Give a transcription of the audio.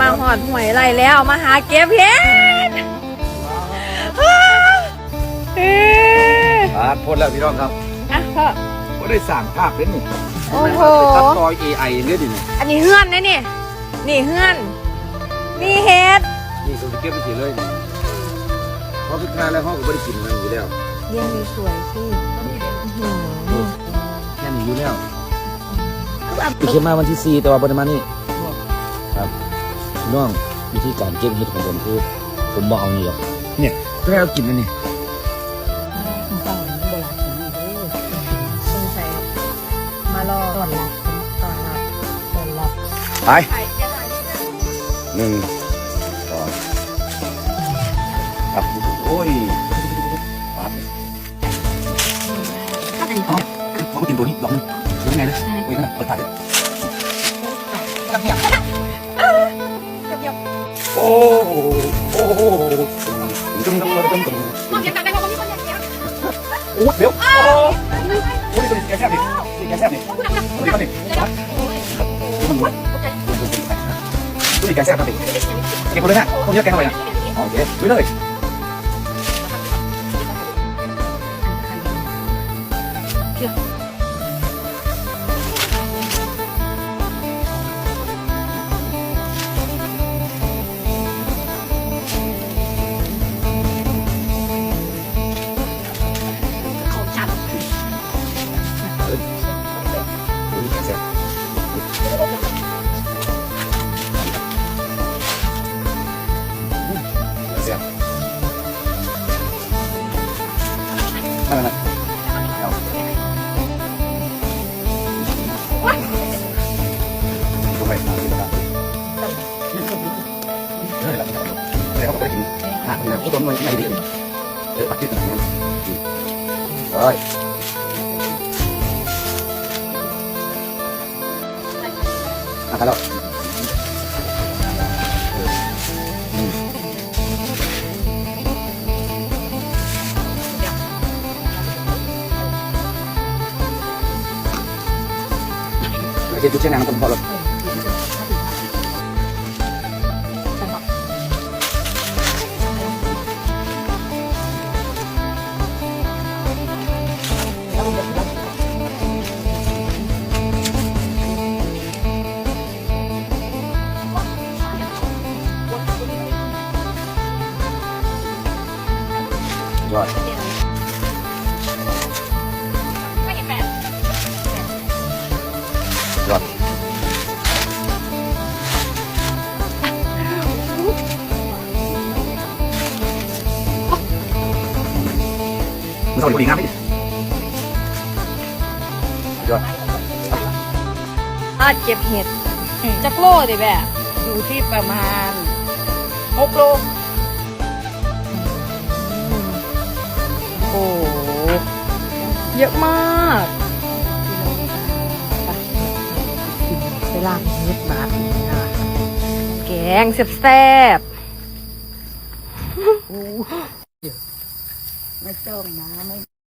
มาหอดหวยไรแล้วมาหาเก็บเพชรเอ้ยอ่าพ้นแล้วพี่น้องครับอะพ่อก็ได้สั่งภาพเป็นนี่โอ้โหตัดต่อ AI เนี่ยดิเนี่ยอันนี้เฮือนนะนี่ นี่เฮือน นี่เฮ็ด นี่ตัวเก็บไปสิเลยนี่เพราะพิการแล้วห้องก็ไม่ได้กินมันอยู่แล้วเรียงดีสวยสิอื้อหือแค่นี้อยู่แล้วพี่เคยมาวันที่สี่แต่ว่าบริมาณนี้ครับ พี่น้องวิธีการเก็บเห็ดของผมคือ ผมบอกเอานี่หรอกเนี่ยแค่เอากินนั่นนี่สงสัยมารอตอนรับตอนรับตอนรับไปหนึ่งสองครับโอ้ยปั๊บเอาผมก็กินตัวนี้ลองดูยังไงเลยโอ้ยนั่นน่ะเปิดตาเลย con kiếm không có Cái con? Không nhớ cái này à? Ok, dưới đây. xem. Này này không phải là gì cả đây là đây không phải gì à này cũng tốn mấy ngày đi. Để bắt chước này rồi. À hello Itu sinyal yang kental. Mình sau này có đi ngắm đi. Rồi. อาเก็บเห็ดจักโลดิแบบอยู่ที่ประมาณหกโลโอ้โหเยอะมากไปล่างเห็ดบาทนะแกงแซ่บๆ May na, may